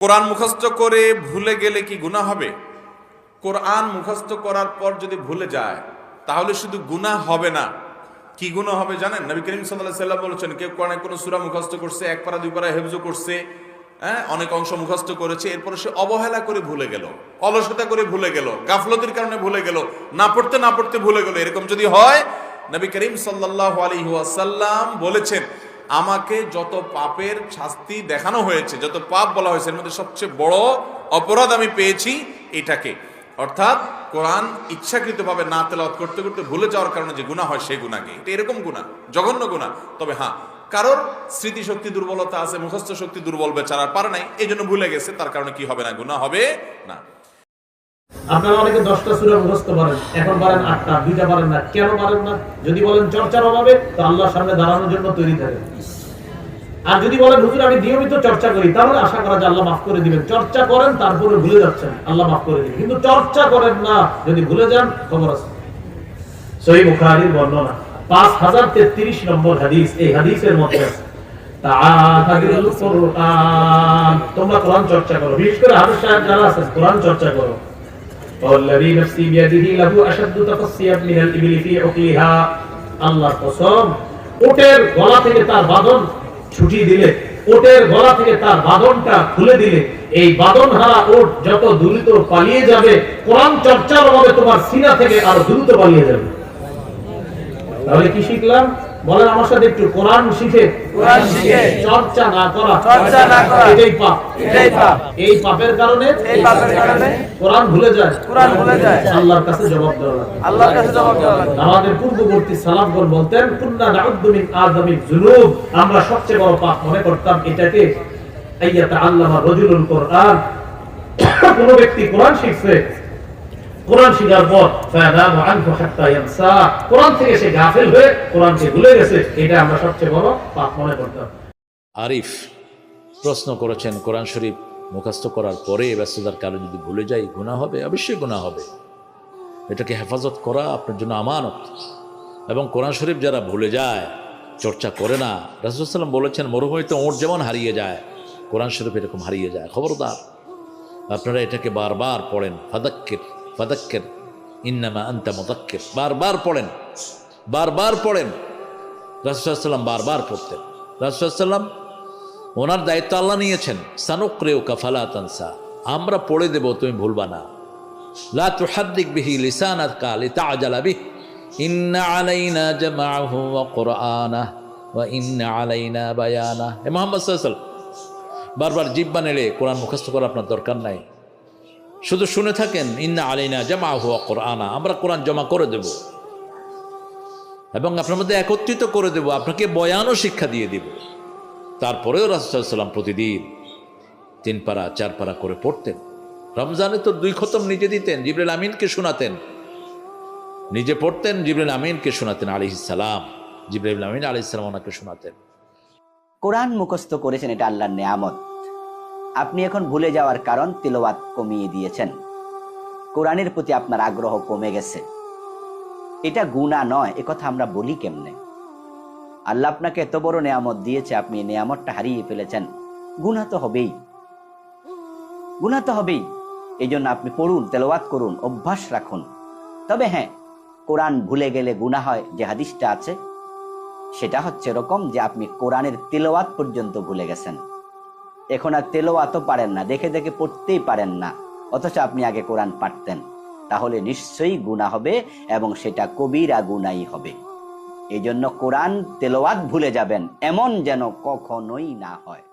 কোরআন মুখস্থ করে ভুলে গেলে কি গুনাহ হবে? কোরআন মুখস্থ করার পর যদি ভুলে যায়, তাহলে শুধু গুনাহ হবে না। কি গুনাহ হবে জানেন? নবী করিম সাল্লাহ সাল্লাম বলেছেন, কেউ কোরআনে কোনো সুরা মুখস্থ করছে, এক পারা, দুই পারা হেফজ করছে হ্যাঁ অনেক অংশ মুখস্থ করেছে, এরপরে সে অবহেলা করে ভুলে গেল, অলসতা করে ভুলে গেল, গাফলতির কারণে ভুলে গেল, না পড়তে না পড়তে ভুলে গেল। এরকম যদি হয়, নবী করিম সাল্লাহ আলী ওয়াসাল্লাম বলেছেন আমাকে যত পাপের শাস্তি দেখানো হয়েছে, যত পাপ বলা হয়েছে, এর মধ্যে সবচেয়ে বড় অপরাধ আমি পেয়েছি এটাকে। অর্থাৎ কোরআন ইচ্ছাকৃতভাবে না তেলাওয়াত করতে করতে ভুলে যাওয়ার কারণে যে গুণা হয় সেই গুণাকে এটা এরকম গুণা জঘন্য গুণা তবে হ্যাঁ কারোর স্মৃতিশক্তি দুর্বলতা আছে, মুখস্থ শক্তি দুর্বল বেচারা পারে নাই এই জন্য ভুলে গেছে, তার কারণে কি হবে না গুণা হবে না। আপনারা অনেকে দশটা সুরা মুখস্থ পারেন এখন পারেন আটটা, দুইটা পারেন না, কেন পারেন না? যদি বলেন চর্চার অভাবে, তো আল্লাহর সামনে দাঁড়ানোর জন্য তৈরি থাকেন আর যদি বলেন, হুজুর, আমি নিয়মিত চর্চা করি, তাহলে আশা করা যায় আল্লাহ মাফ করে দিবেন। চর্চা করেন, তারপরে ভুলে যাচ্ছেন, আল্লাহ মাফ করে দিবেন। কিন্তু চর্চা করেন না, যদি ভুলে যান, খবর আছে। সহি বুখারীর বর্ণনা। পাঁচ হাজার তেত্রিশ নম্বর হাদিস, এই হাদিসের মধ্যে আছে। তোমরা কোরআন চর্চা করো। বিশেষ করে হাফেজ সাহেব যারা আছেন, কোরআন চর্চা করো। والذي نفسي بيده له أشد تفصيا من الإبل في عقلها আল্লাহর কসম ওটের গলা থেকে তার বাঁধন ছুটি দিলে ওটের গলা থেকে তার বাঁধনটা খুলে দিলে এই বাঁধন হারা ওট যত দ্রুত পালিয়ে যাবে কোরআন চর্চার অভাবে তোমার সিনা থেকে আরো দ্রুত পালিয়ে যাবে তাহলে কি শিখলাম বলেন আমার সাথে একটু কোরআন শিখে কোরআন শিখে চর্চা না করা চর্চা না করা এটাই পাপ। এটাই পাপ। এই পাপের কারণে এই পাপের কারণে কোরআন ভুলে যায়। কোরআন ভুলে যায়। আল্লাহর কাছে জবাব দেওয়া লাগে। আল্লাহর কাছে জবাব দেওয়া লাগবে আমাদের পূর্ববর্তী সালাফগণ বলতেন কুন্না নাউদ্দু মিন যুনুব। আমরা সবচেয়ে বড় পাপ মনে করতাম এটাকে আইয়াতা আল্লামা রাজুলুল কোরআন। কোন ব্যক্তি কোরআন শিখছে কোরআন শিখার পর কোরআন থেকে সে গাফিল হয়ে কোরআনকে ভুলে গেছে, এটা আমরা সবচেয়ে বড় পাপ মনে করতাম। আরিফ প্রশ্ন করেছেন, কোরআন শরীফ মুখস্থ করার পরে ব্যস্ততার কারণে যদি ভুলে যাই গুণা হবে? অবশ্যই গুণা হবে। এটাকে হেফাজত করা আপনার জন্য আমানত। এবং কোরআন শরীফ যারা ভুলে যায়, চর্চা করে না রাসুলসাল্লাম বলেছেন, মরুভূমিতে ওঁট যেমন হারিয়ে যায়, কোরআন শরীফ এরকম হারিয়ে যায়। খবরদার, আপনারা এটাকে বারবার পড়েন, ফাদাক্কের। ফাদাক্কের। ইন্নামা আন্তা মদাক্কের। বারবার পড়েন। বারবার পড়েন। রাসুসাল্লাম বারবার পড়তেন। রাসুসাল্লাম ওনার দায়িত্ব আল্লাহ নিয়েছেন। সানুক্রেও কাফালা তানসা। আমরা পড়ে দেব, তুমি ভুলবা না। লা তুহাদ্দিক বিহি লিসানাত কাল তাআজালা বিহি। ইন্না আলাইনা জামাআহু ওয়া কুরআনা ওয়া ইন্না আলাইনা বায়ানা এ মুহাম্মদ ওয়াসাল্লাম। বারবার জিব্বা নেড়ে কোরআন মুখস্থ করার আপনার দরকার নাই। শুধু শুনে থাকেন, ইন্না আলাইনা জামাআহু ওয়া কুরআনা আমরা কোরআন জমা করে দেব। এবং আপনার মধ্যে একত্রিত করে দেব, আপনাকে বয়ানও শিক্ষা দিয়ে দিব। তারপরেও রাসুসাল্লাম প্রতিদিন তিন পারা, চার পারা করে পড়তেন। রমজানে তো দুই খতম নিজে দিতেন, জিবরুল আমিনকে শোনাতেন। নিজে পড়তেন, জিবরুল আমিনকে শোনাতেন আলি সালাম। জিবরুল আমিন আলি সালাম ওনাকে শোনাতেন। কোরআন মুখস্থ করেছেন, এটা আল্লাহর নেয়ামত। আপনি এখন ভুলে যাওয়ার কারণ তিলওয়াত কমিয়ে দিয়েছেন। কোরআনের প্রতি আপনার আগ্রহ কমে গেছে। এটা গুণা নয় কথা আমরা বলি কেমনে? আল্লাহ আপনাকে এত বড় নেয়ামত দিয়েছে, আপনি নেয়ামতটা হারিয়ে ফেলেছেন। গুণা তো হবেই। গুণা তো হবেই। এই জন্য আপনি পড়ুন, তেলাওয়াত করুন, অভ্যাস রাখুন। তবে হ্যাঁ কোরআন ভুলে গেলে গুণা হয়, যে হাদিসটা আছে, সেটা হচ্ছে এরকম যে আপনি কোরআনের তেলোয়াত পর্যন্ত ভুলে গেছেন। এখন আর তেলোয়াতও পারেন না, দেখে দেখে পড়তেই পারেন না। অথচ আপনি আগে কোরআন পারতেন তাহলে নিশ্চয়ই গুণা হবে এবং সেটা কবিরা গুনাই হবে। এই জন্য কোরআন তেলোয়াত ভুলে যাবেন, এমন যেন কখনোই না হয়।